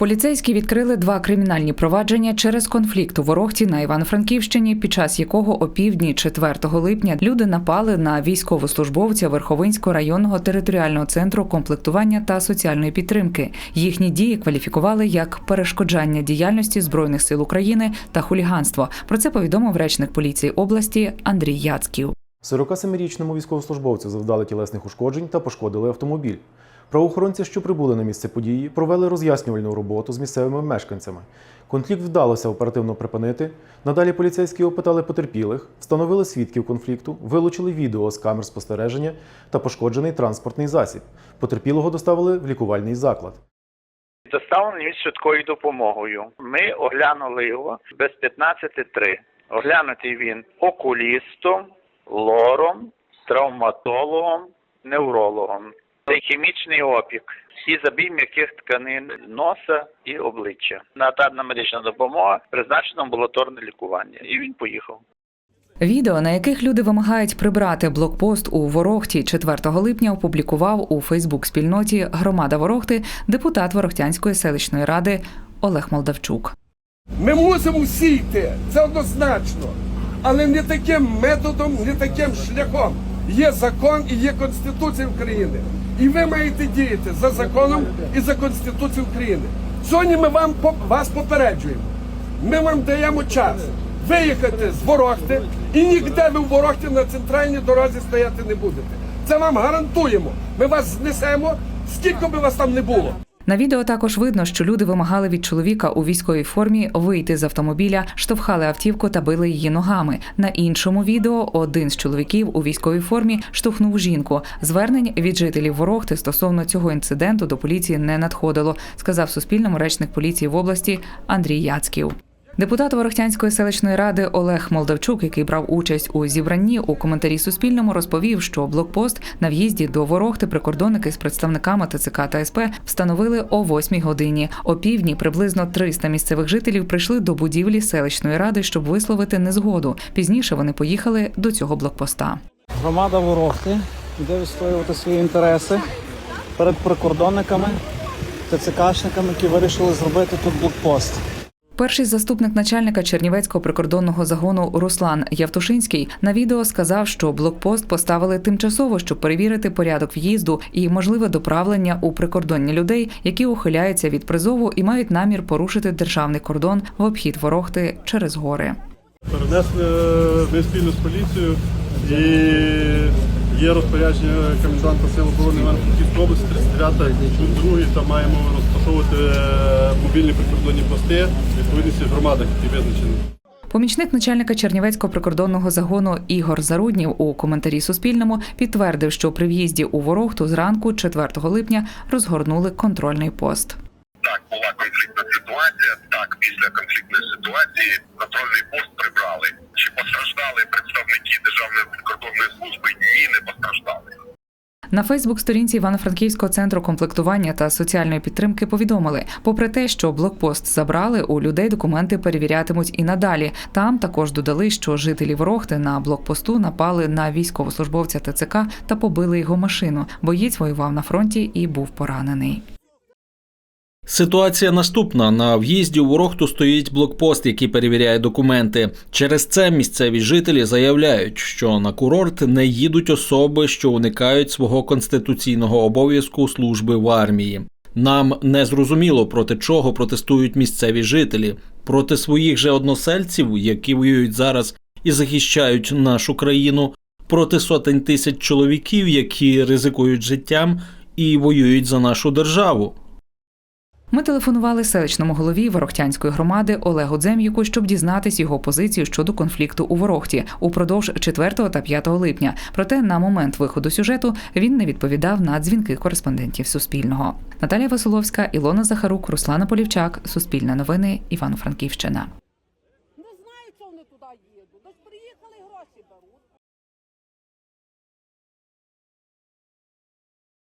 Поліцейські відкрили два кримінальні провадження через конфлікт у Ворохті на Івано-Франківщині, під час якого опівдні 4 липня люди напали на військовослужбовця Верховинського районного територіального центру комплектування та соціальної підтримки. Їхні дії кваліфікували як перешкоджання діяльності збройних сил України та хуліганство. Про це повідомив речник поліції області Андрій Яцьків. 47-річному військовослужбовцю завдали тілесних ушкоджень та пошкодили автомобіль. Правоохоронці, що прибули на місце події, провели роз'яснювальну роботу з місцевими мешканцями. Конфлікт вдалося оперативно припинити. Надалі поліцейські опитали потерпілих, встановили свідків конфлікту, вилучили відео з камер спостереження та пошкоджений транспортний засіб. Потерпілого доставили в лікувальний заклад. Доставлений швидкою допомогою. Ми оглянули його без 15.3. Оглянутий він окулістом, лором, травматологом, неврологом. Це хімічний опік і забій м'яких тканин носа і обличчя. Надана медична допомога призначено амбулаторне лікування. І він поїхав. Відео, на яких люди вимагають прибрати блокпост у Ворохті 4 липня, опублікував у Фейсбук-спільноті Громада Ворохти депутат Ворохтянської селищної ради Олег Молдавчук. Ми мусимо всі йти, це однозначно. Але не таким методом, не таким шляхом. Є закон і є Конституція України. І ви маєте діяти за законом і за Конституцією України. Сьогодні ми вам вас попереджуємо. Ми вам даємо час виїхати з Ворохти і ніде ви в Ворохті на центральній дорозі стояти не будете. Це вам гарантуємо. Ми вас знесемо, скільки би вас там не було. На відео також видно, що люди вимагали від чоловіка у військовій формі вийти з автомобіля, штовхали автівку та били її ногами. На іншому відео один з чоловіків у військовій формі штовхнув жінку. Звернень від жителів Ворохти стосовно цього інциденту до поліції не надходило, сказав Суспільному речник поліції в області Андрій Яцьків. Депутат Ворохтянської селищної ради Олег Молдавчук, який брав участь у зібранні у коментарі Суспільному, розповів, що блокпост на в'їзді до Ворохти прикордонники з представниками ТЦК та СП встановили о 8 годині. О півдні приблизно 300 місцевих жителів прийшли до будівлі селищної ради, щоб висловити незгоду. Пізніше вони поїхали до цього блокпоста. Громада Ворохти йде відстоювати свої інтереси перед прикордонниками, ТЦКшниками, які вирішили зробити тут блокпост. Перший заступник начальника Чернівецького прикордонного загону Руслан Явтушинський на відео сказав, що блокпост поставили тимчасово, щоб перевірити порядок в'їзду і можливе доправлення у прикордонні людей, які ухиляються від призову і мають намір порушити державний кордон в обхід ворохти через гори. Перенесли е, ми спільно з поліцією і є розпорядження коменданта Сил оборони Івано-Франківської області 39 пункт 2, там маємо розташовувати е, мобільні прикордонні пости відповідності громадах, які визначені. Помічник начальника Чернівецького прикордонного загону Ігор Заруднів у коментарі Суспільному підтвердив, що при в'їзді у Ворохту зранку 4 липня розгорнули контрольний пост. Так, була конфліктна ситуація. Так, після конфліктної ситуації контрольний пост прибрали. Чи постраждали представники Державної прикордонної служби? Ні, не постраждали. На Фейсбук-сторінці Івано-Франківського центру комплектування та соціальної підтримки повідомили, попри те, що блокпост забрали, у людей документи перевірятимуть і надалі. Там також додали, що жителі Ворохти на блокпосту напали на військовослужбовця ТЦК та побили його машину. Боєць воював на фронті і був поранений. Ситуація наступна: на в'їзді у Ворохту стоїть блокпост, який перевіряє документи. Через це місцеві жителі заявляють, що на курорт не їдуть особи, що уникають свого конституційного обов'язку служби в армії. Нам не зрозуміло проти чого протестують місцеві жителі, проти своїх же односельців, які воюють зараз і захищають нашу країну, проти сотень тисяч чоловіків, які ризикують життям і воюють за нашу державу. Ми телефонували селищному голові Ворохтянської громади Олегу Дзем'юку, щоб дізнатись його позицію щодо конфлікту у Ворохті упродовж 4 та 5 липня. Проте на момент виходу сюжету він не відповідав на дзвінки кореспондентів Суспільного. Наталія Василовська, Ілона Захарук, Руслана Полівчак, Суспільне новини, Івано-Франківщина. Не знаю, що вони туди їдуть. Десь приїхали гроші беруть.